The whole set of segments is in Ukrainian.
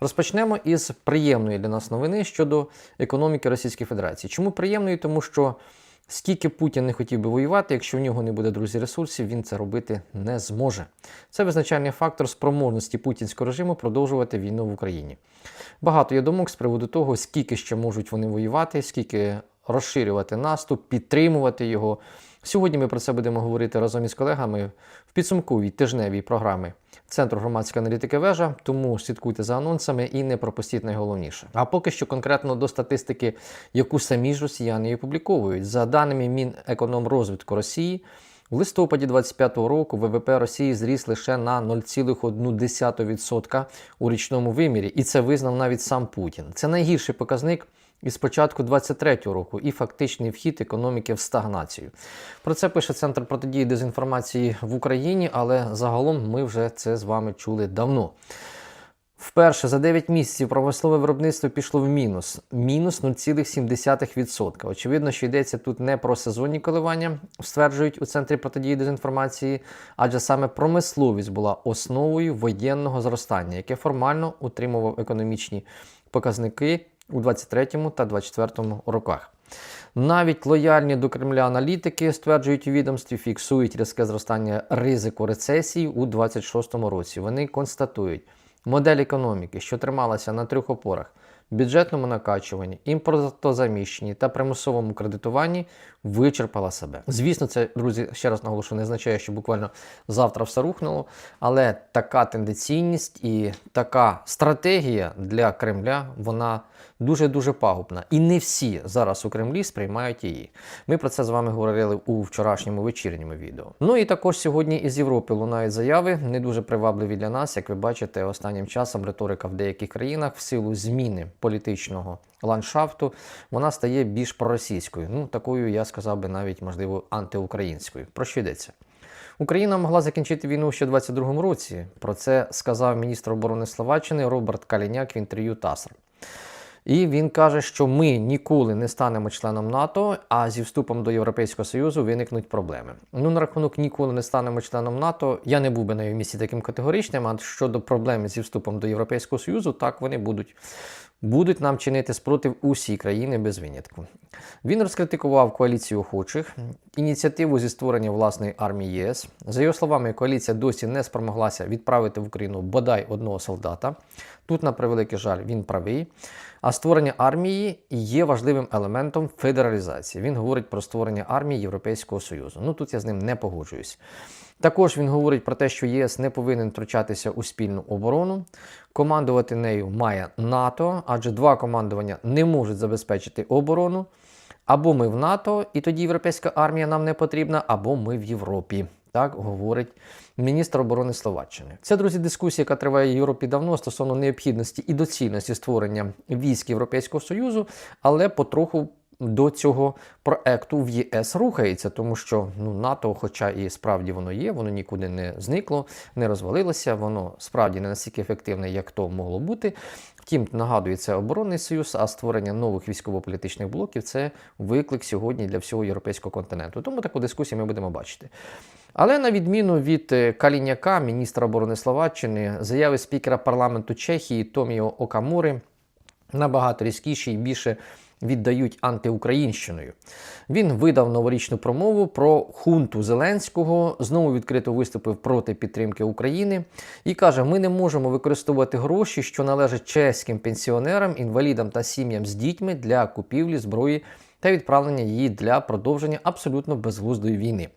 Розпочнемо із приємної для нас новини щодо економіки Російської Федерації. Чому приємної? Тому що скільки Путін не хотів би воювати, якщо в нього не буде друзі ресурсів, він це робити не зможе. Це визначальний фактор спроможності путінського режиму продовжувати війну в Україні. Багато є думок з приводу того, скільки ще можуть вони воювати, скільки розширювати наступ, підтримувати його. Сьогодні ми про це будемо говорити разом із колегами в підсумковій тижневій програми Центру громадської аналітики вежа. Тому слідкуйте за анонсами і не пропустіть найголовніше. А поки що конкретно до статистики, яку самі ж росіяни опубліковують. За даними Мінекономрозвитку Росії, в листопаді 2025 року ВВП Росії зріс лише на 0,1% у річному вимірі, і це визнав навіть сам Путін. Це найгірший показник із початку 2023 року і фактичний вхід економіки в стагнацію. Про це пише Центр протидії дезінформації в Україні, але загалом ми вже це з вами чули давно. Вперше за 9 місяців промислове виробництво пішло в мінус мінус 0,7%. Очевидно, що йдеться тут не про сезонні коливання, стверджують у центрі протидії дезінформації, адже саме промисловість була основою воєнного зростання, яке формально утримував економічні показники у 23 та 24 роках. Навіть лояльні до Кремля аналітики стверджують у відомстві, фіксують різке зростання ризику рецесії у 26 році. Вони констатують, модель економіки, що трималася на трьох опорах бюджетному накачуванні, імпортозаміщенні та примусовому кредитуванні, вичерпала себе. Звісно, це, друзі, ще раз наголошую, не означає, що буквально завтра все рухнуло, але така тенденційність і така стратегія для Кремля, вона дуже-дуже пагубна. І не всі зараз у Кремлі сприймають її. Ми про це з вами говорили у вчорашньому вечірньому відео. Ну і також сьогодні із Європи лунають заяви, не дуже привабливі для нас. Як ви бачите, останнім часом риторика в деяких країнах в силу зміни політичного ландшафту вона стає більш проросійською. Ну, такою, я сказав би, навіть можливо антиукраїнською. Про що йдеться? Україна могла закінчити війну ще у 22-му році. Про це сказав міністр оборони Словаччини Роберт Каліняк в інтерв'ю ТАСР. І він каже, що ми ніколи не станемо членом НАТО, а зі вступом до Європейського Союзу виникнуть проблеми. Ну, на рахунок ніколи не станемо членом НАТО. Я не був би на його місці таким категоричним. А щодо проблем зі вступом до Європейського Союзу, так вони будуть. Будуть нам чинити спротив усі країни без винятку. Він розкритикував коаліцію охочих, ініціативу зі створення власної армії ЄС. За його словами, коаліція досі не спромоглася відправити в Україну бодай одного солдата. Тут, на превеликий жаль, він правий. А створення армії є важливим елементом федералізації. Він говорить про створення армії Європейського Союзу. Ну тут я з ним не погоджуюсь. Також він говорить про те, що ЄС не повинен втручатися у спільну оборону. Командувати нею має НАТО, адже два командування не можуть забезпечити оборону. Або ми в НАТО, і тоді європейська армія нам не потрібна, або ми в Європі. Так говорить міністр оборони Словаччини. Це, друзі, дискусія, яка триває в Європі давно стосовно необхідності і доцільності створення військ Європейського Союзу, але потроху до цього проекту в ЄС рухається, тому що ну, НАТО, хоча і справді воно є, воно нікуди не зникло, не розвалилося, воно справді не настільки ефективне, як то могло бути. Втім, нагадую, це оборонний союз, а створення нових військово-політичних блоків це виклик сьогодні для всього європейського континенту. Тому таку дискусію ми будемо бачити. Але на відміну від Каліняка, міністра оборони Словаччини, заяви спікера парламенту Чехії Томіо Окамури набагато різкіші і більше віддають антиукраїнщиною. Він видав новорічну промову про хунту Зеленського, знову відкрито виступив проти підтримки України і каже: ми не можемо використовувати гроші, що належать чеським пенсіонерам, інвалідам та сім'ям з дітьми для купівлі зброї та відправлення її для продовження абсолютно безглуздої війни.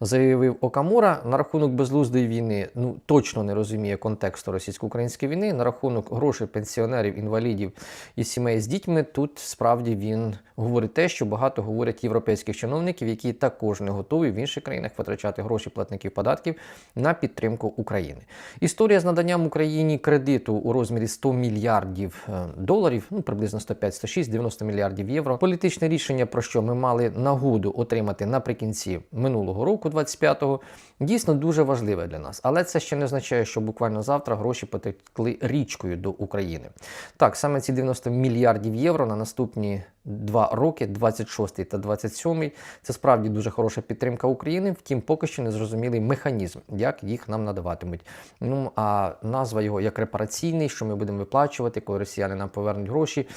Заявив Окамура на рахунок безглуздої війни, ну точно не розуміє контексту російсько-української війни. На рахунок грошей пенсіонерів, інвалідів і сімей з дітьми. Тут справді він говорить те, що багато говорять європейських чиновників, які також не готові в інших країнах витрачати гроші платників податків на підтримку України. Історія з наданням Україні кредиту у розмірі 100 мільярдів е, доларів, ну приблизно 105, 106, 90 мільярдів євро. Політичне рішення, про що ми мали нагоду отримати наприкінці минулого року, 25-го, дійсно дуже важливе для нас. Але це ще не означає, що буквально завтра гроші потекли річкою до України. Так, саме ці 90 мільярдів євро на наступні два роки, 26 та 27. Це справді дуже хороша підтримка України. Втім, поки що не зрозумілий механізм, як їх нам надаватимуть. Ну а назва його як репараційний, що ми будемо виплачувати, коли росіяни нам повернуть гроші.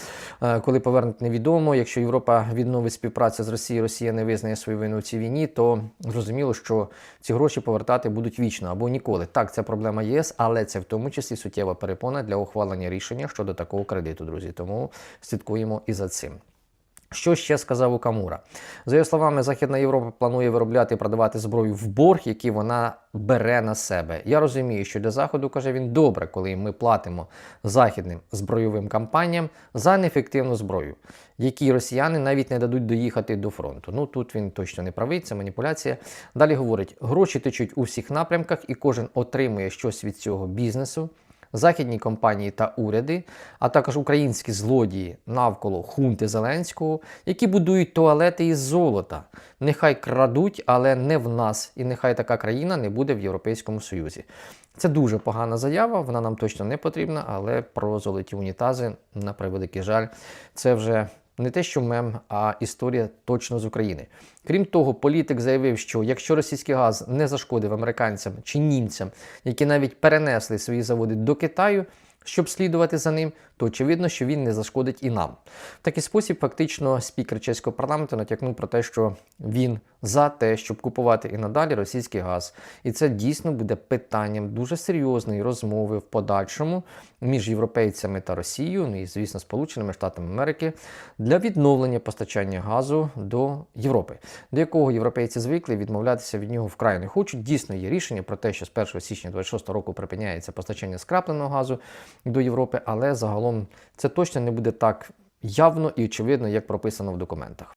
Е, Коли повернуть, невідомо. Якщо Європа відновить співпрацю з Росією, Росія не визнає свою вину в цій війні, то зрозуміло, що ці гроші повертати будуть вічно або ніколи. Так, це проблема ЄС, але це в тому числі суттєва перепона для ухвалення рішення щодо такого кредиту, друзі. Тому слідкуємо і за цим. Що ще сказав Укамура? За його словами, Західна Європа планує виробляти і продавати зброю в борг, який вона бере на себе. Я розумію, що для Заходу каже він добре, коли ми платимо західним збройовим кампаніям за неефективну зброю, якій росіяни навіть не дадуть доїхати до фронту. Ну тут він точно не правий, це маніпуляція. Далі говорить: гроші течуть у всіх напрямках, і кожен отримує щось від цього бізнесу західні компанії та уряди, а також українські злодії навколо хунти Зеленського, які будують туалети із золота. Нехай крадуть, але не в нас, і нехай така країна не буде в Європейському Союзі. Це дуже погана заява, вона нам точно не потрібна, але про золоті унітази, на превеликий жаль, це вже не те, що мем, а історія точно з України. Крім того, політик заявив, що якщо російський газ не зашкодив американцям чи німцям, які навіть перенесли свої заводи до Китаю, щоб слідувати за ним, то очевидно, що він не зашкодить і нам. В такий спосіб, фактично, спікер чеського парламенту натякнув про те, що він за те, щоб купувати і надалі російський газ. І це дійсно буде питанням дуже серйозної розмови в подальшому між європейцями та Росією, ну і звісно, Сполученими Штатами Америки для відновлення постачання газу до Європи, до якого європейці звикли відмовлятися від нього вкрай не хочуть. Дійсно, є рішення про те, що з 1 січня 26 року припиняється постачання скрапленого газу до Європи, але загалом це точно не буде так явно і очевидно, як прописано в документах.